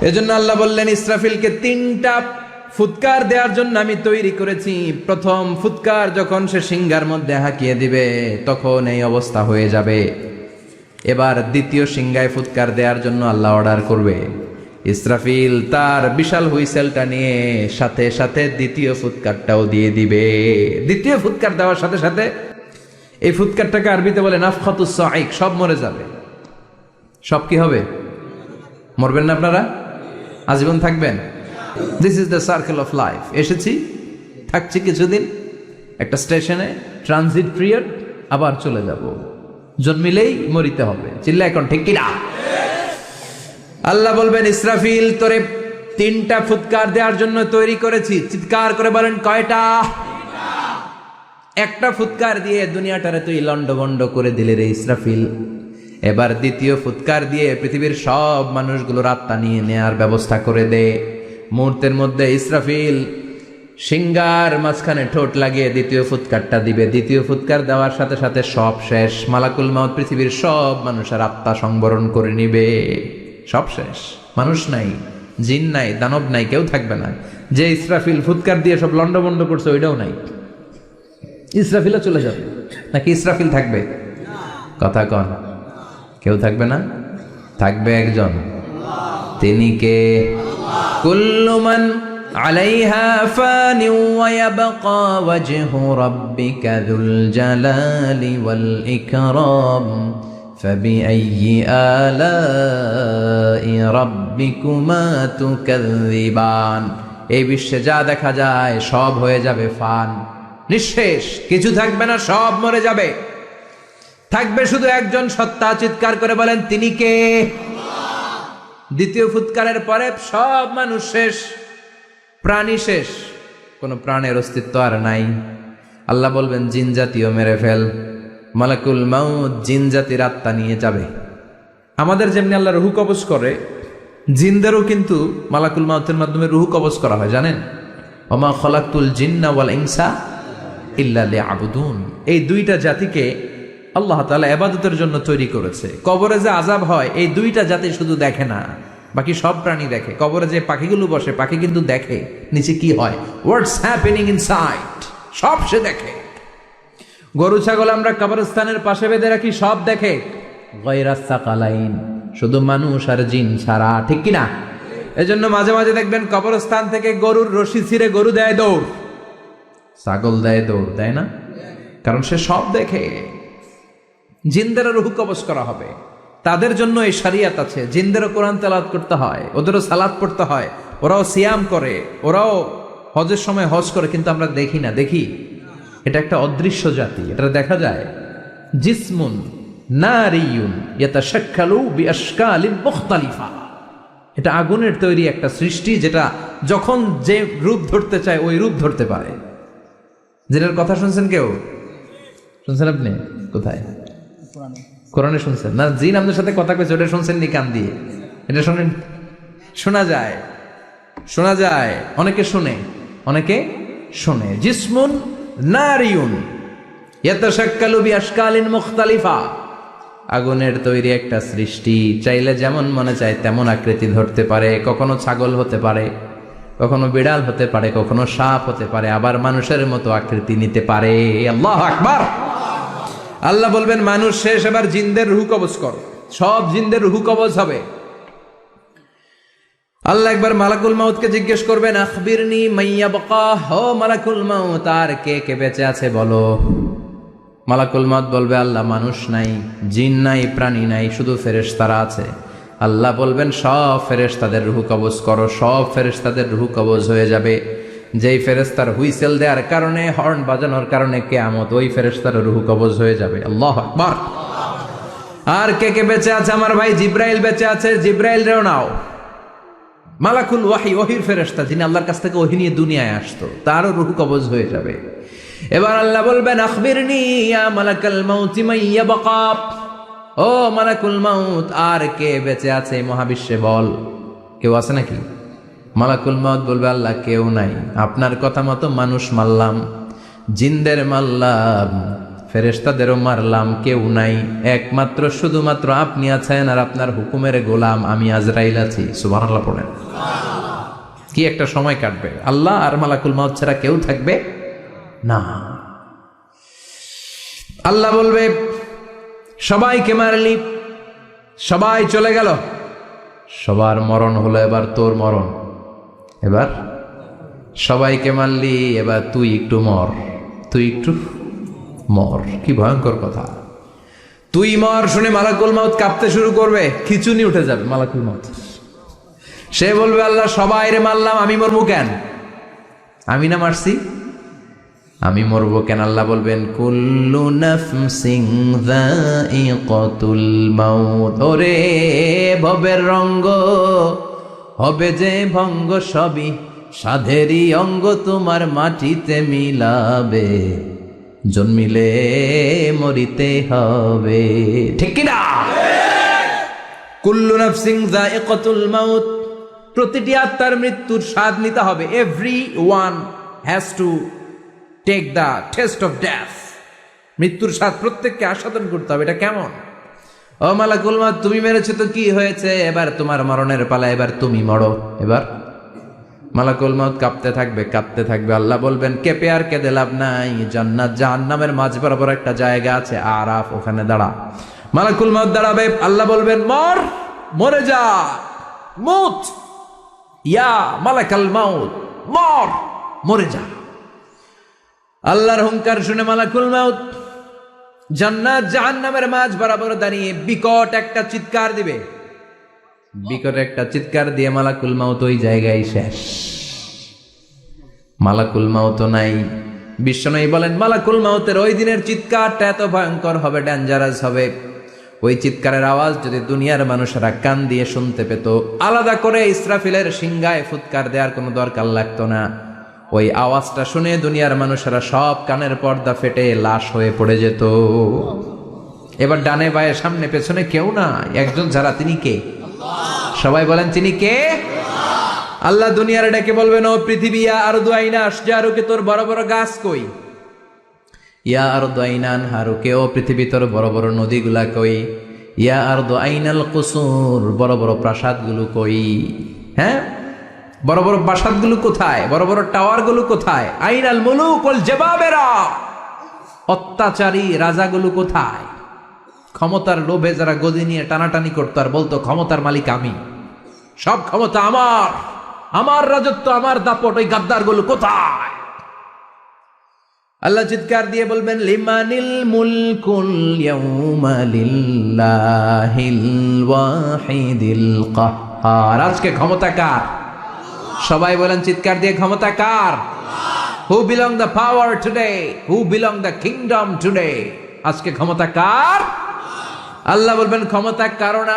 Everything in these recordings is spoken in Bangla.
এজন্য আল্লাহ বললেন, ইসরাফিলকে তিনটা ফুৎকার দেওয়ার জন্য আমি তৈরি করেছি। প্রথম ফুৎকার যখন সে সিংহার মধ্যে হাঁকিয়ে দিবে, তখন এই অবস্থা হয়ে যাবে। এবার দ্বিতীয় সিংহায় ফুৎকার দেওয়ার জন্য আল্লাহ অর্ডার করবে। ইসরাফিল তার বিশাল হুইসেলটা নিয়ে সাথে সাথে দ্বিতীয় ফুৎকারটাও দিয়ে দিবে। দ্বিতীয় ফুৎকার দেওয়ার সাথে সাথে এই ফুৎকারটাকে আরবিতে বলে নাফখাতুস সাইক সব মরে যাবে। সব কি হবে? মরবেন না আপনারা? আজীবন থাকবেন? This is the circle of life এসেছি, থাকছি কিছুদিন, একটা স্টেশনে ট্রানজিট পিরিয়ড আবার চলে যাব। জন্মিলেই মরিতে হবে। চিল্লা এখন, ঠিক কিনা? আল্লাহ বলবেন, ইসরাফিল, তোরে তিনটা ফুৎকার দেওয়ার জন্য তৈরি করেছি। চিৎকার করে বলেন, কয়টা? একটা ফুৎকার দিয়ে দুনিয়াটারে তুই লন্ডভন্ড করে দিলে রে ইসরাফিল। এবার দ্বিতীয় ফুৎকার দিয়ে পৃথিবীর সব মানুষগুলোর আত্মা নিয়ে নেয়ার ব্যবস্থা করে দে। মুহূর্তের মধ্যে ইসরাফিল সিঙ্গার মাঝখানে ঠোঁট লাগিয়ে দ্বিতীয় ফুৎকারটা দিবে। দ্বিতীয় ফুৎকার দেওয়ার সাথে সাথে সব শেষ। মালাকুল মাউত পৃথিবীর সব মানুষের আত্মা সংবরণ করে নিবে। সব শেষ। মানুষ নাই, জিন নাই, দানব নাই, কেউ থাকবে না। যে ইসরাফিল ফুৎকার দিয়ে সব লন্ডভন্ড করছে, ওইটাও নাই। ইসরাফিলও চলে যাবে। নাকি ইসরাফিল থাকবে? কথা কন। কেউ থাকবে না থাকবে একজন তিনি কে কুল্লুমান আলাইহা ফানি ওয়ায়াবকা ওয়াজহু রাব্বিকা যুল জালালি ওয়াল ইকরাম فبأي آلاء ربكما تكذبان এই বিশ্বে যা দেখা যায় সব হয়ে যাবে ফান নিঃশেষ কিছু থাকবে না সব মরে যাবে থাকবে শুধু একজন সত্তা চিৎকার করে বলেন, তিনি কে? দ্বিতীয় ফুৎকারের পরে সব মানুষ শেষ, প্রাণী শেষ, কোনো প্রাণের অস্তিত্ব আর নাই। আল্লাহ বলবেন, জিন জাতীয় মেরে ফেল, মালাকুল মাউদ জিন জাতির আত্মা নিয়ে যাবে। আমাদের যেমনি আল্লাহ রুহু কবজ করে, জিনদেরও কিন্তু মালাকুল মাউতের মাধ্যমে রুহু কবজ করা হয়, জানেন? ওমা খলাকুল জিন্না ওয়াল ইনসা ইল্লা আবুদুন এই দুইটা জাতিকে আল্লাহ তাআলা এবাদতের জন্য তৈরি করেছে। কবরে যে আজাব হয়, এই দুইটা জাতি শুধু দেখে না। বাকি সব প্রাণী দেখে। কবরে যে পাখিগুলো বসে, পাখি কিন্তু দেখে নিচে কি হয়। হ্যাপেনিং ইনসাইড সব সে দেখে। গরু, ছাগল আমরা কবরস্থানের পাশে বেঁধে রাখি, সব দেখে। কালাইন শুধু মানুষ আর জিন ছাড়া, ঠিক কিনা? এজন্য মাঝে মাঝে দেখবেন কবরস্থান থেকে গরুর রশি ছিঁড়ে গরু দেয় দৌড়। ছাগল দেয় দৌড়, দেয় না? কারণ সে সব দেখে। জিন্দেরও রুহু কবজ করা হবে। তাদের জন্য এই শারিয়াত আছে। জিন্দেরও কোরআন তেলাত করতে হয়, ওদেরও সালাদ পড়তে হয়, ওরাও সিয়াম করে, ওরাও হজের সময় হজ করে, কিন্তু আমরা দেখি না। দেখি? এটা একটা অদৃশ্য জাতি। এটা দেখা যায়, জিসমুন নারিয়ুন ইয়াতাশাক্কালু বিআশকালিন মুখতালিফা। এটা আগুনের তৈরি একটা সৃষ্টি যেটা যখন যে রূপ ধরতে চায়, ওই রূপ ধরতে পারে। যেটার কথা শুনছেন কেউ? শুনছেন আপনি? কোথায়? কোরআনে শুনছেন? না, জিন আপনার সাথে কথা কইছে, ওটা শুনছেন নি কান দিয়ে। এটা শোনেন শোনা যায়। শোনা যায়। অনেকে শুনে। অনেকে শোনে। জিসমুন নারিউন ইয়াতাশাক্কালু বিআশকালিন মুখতালিফা। আগুনের তৈরি একটা সৃষ্টি। চাইলে যেমন মনে চায় তেমন আকৃতি ধরতে পারে। কখনো ছাগল হতে পারে, কখনো বিড়াল হতে পারে, কখনো সাপ হতে পারে। আবার মানুষের মতো আকৃতি নিতে পারে। আল্লাহ আকবার! আল্লাহ বলবেন, মানুষ শেষ, এবার জিনদের রুহু কবজ কর। সব জিনদের রুহু কবজ হবে। আল্লাহ একবার মালাকুল মাউতকে জিজ্ঞেস করবেন, আখবিরনি মাইয়া বকা হো মালাকুল মাউত, আর কে কে বেঁচে আছে বলো? মালাকুল মাউত বলবে, আল্লাহ মানুষ নাই, জিন নাই, প্রাণী নাই, শুধু ফেরেশতারা আছে। আল্লাহ বলবেন, সব ফেরেশতাদের রুহু কবজ করো, সব ফেরেশতাদের রুহু কবজ হয়ে যাবে। যেই ফেরেস্তার হুইসেল দেওয়ার কারণে, হর্ন বাজানোর কারণে কেয়ামত ওই ফেরেস্তার রুহু কবজ হয়ে যাবে। আল্লাহ আকবার। আর কে কে বেঁচে আছে? আমার ভাই জিব্রাইল বেঁচে আছে। জিব্রাইল, রেও নাও। মালাকুল ওয়াহি, ওহির ফেরেস্তা যিনি আল্লাহর কাছ থেকে ওহি নিয়ে দুনিয়ায় আসতো, তারও রুহু কবজ হয়ে যাবে। এবার আল্লাহ বলবেন, আখবিরনি ইয়া মালাকাল মাউতি মাইয়া বাকা ও মালাকুল মাউত, আর কে বেঁচে আছে মহাবিশ্বে বল। কেউ আছে নাকি? মালাকুল মাউত বলবে, আল্লাহ, কেউ নাই। আপনার কথা মতো মানুষ মারলাম, জিন্দের মারলাম, ফেরেশতাদেরও মারলাম, কেউ নাই। একমাত্র, শুধুমাত্র আপনি আছেন আর আপনার হুকুমের গোলাম আমি আজরাইল আছি। সুবহানাল্লাহ পড়েন। কি একটা সময় কাটবে। আল্লাহ আর মালাকুল মাউত ছাড়া কেউ থাকবে না। আল্লাহ বলবে, সবাইকে মারলি, সবাই চলে গেল। সবার মরণ হলো এবার তোর মরণ। এবার সবাইকে মারলি এবার তুই একটু মর। তুই একটু মর। কি ভয়ঙ্কর কথা। তুই মর শুনে মালাকুল মাউত কাঁপতে শুরু করবে, খিচুনি উঠে যাবে মালাকুল মাউত। সে বলবে, আল্লাহ সবাই রে মারলাম, আমি মরবো কেন? আমি না মারছি, আমি মরবো কেন? আল্লাহ বলবেন, কুল্লু নাফসিং যায়িকাতুল মাউত। ওরে ভবের রঙ্গ হবে যে ভঙ্গ সবই, সাধেরই অঙ্গ তোমার মাটিতে মিলাবে। জন্মিলে মরিতে হবে। ঠিক কিনা? কুল্লু নাফসিং যায়িকাতুল মাউত। প্রতিটি আত্মার মৃত্যুর স্বাদ নিতে হবে। Every one has to take the test of death মৃত্যুর স্বাদ প্রত্যেককে আস্বাদন করতে হবে। এটা কেমন? ও মালাকুল মাউত, তুমি মেরেছো তো কি হয়েছে? এবার তোমার মরণের পালা, এবার তুমি মরো। এবার মালাকুল মাউত কাঁপতে থাকবে কাঁপতে থাকবে। আল্লাহ বলবেন, কেঁপে আর কেঁদে লাভ নাই। জান্নাত, জাহান্নামের মাঝ বরাবর একটা জায়গা আছে, আরাফ, ওখানে দাঁড়া। মালাকুল মাউত দাঁড়াবে, আল্লাহ বলবেন, মর, মরে যা। মুত ইয়া মালাকাল মাউত, মর, মরে যা। আল্লাহর হুঙ্কার শুনে মালাকুল মাউত জান্নাত জাহান্নামের মাঝ বরাবর দাঁড়িয়ে বিকট একটা চিৎকার দিবে। বিকট একটা চিৎকার দিয়ে মালাকুল মাউত ওই জায়গায় শেষ। মালাকুল মাউত নাই। বিশ্বনয়ী বলেন, মালাকুল মাউতের ওই দিনের চিৎকারটা এত ভয়ঙ্কর হবে ডেঞ্জারাস হবে। ওই চিৎকারের আওয়াজ যদি দুনিয়ার মানুষেরা কান দিয়ে শুনতে পেত, আলাদা করে ইসরাফিলের সিংগায় ফুৎকার দেওয়ার কোনো দরকার লাগতো না। ওই আওয়াজটা শুনে দুনিয়ার মানুষেরা সব কানের পর্দা ফেটে লাশ হয়ে পড়ে যেত। এবার ডানে বায়ে সামনে পেছনে কেউ না, একজন যারা, তিনি কে? সবাই বলেন, তিনি কে? আল্লাহ দুনিয়ার ডেকে বলবেন, ও পৃথিবী আর দুয়াইনা আসজারুকে তোর বড় বড় গাছ কই? ইয়া আর দু আইনান হারুকে ও পৃথিবী, তোর বড় বড় নদীগুলা কই? ইয়া আর আইনাল কুসুর, বড় বড় প্রাসাদগুলো কই? হ্যাঁ? বড় বড় প্রাসাদগুলো কোথায়? বড় বড় টাওয়ারগুলো কোথায়? আইনাল মুলুক ওয়াল জবাবেরা। অত্যাচারী রাজাগুলো কোথায়? ক্ষমতার লোভে যারা গদি নিয়ে টানাটানি করতো, আর বলতো, ক্ষমতার মালিক আমি। সব ক্ষমতা আমার। আমার রাজত্ব, আমার দাপট, ওই গাদ্দারগুলো কোথায়? আল্লাহ চিৎকার দিয়ে বলবেন, লিমানিল মুলকুল ইয়াউমা লিল্লাহিল ওয়াহিদিল কাহ্হার আজকে ক্ষমতা কার? সবাই বলেন, চিৎকার দিয়ে ক্ষমতা কার? Who belong the power today who belong the kingdom today আজকে ক্ষমতা কার? আল্লাহ বলবেন, ক্ষমতা কারণ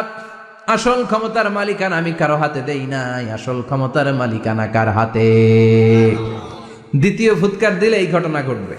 আসল ক্ষমতার মালিকানা আমি কারও হাতে দেই নাই। আসল ক্ষমতার মালিকানা কার হাতে? দ্বিতীয় ফুৎকার দিলে এই ঘটনা ঘটবে।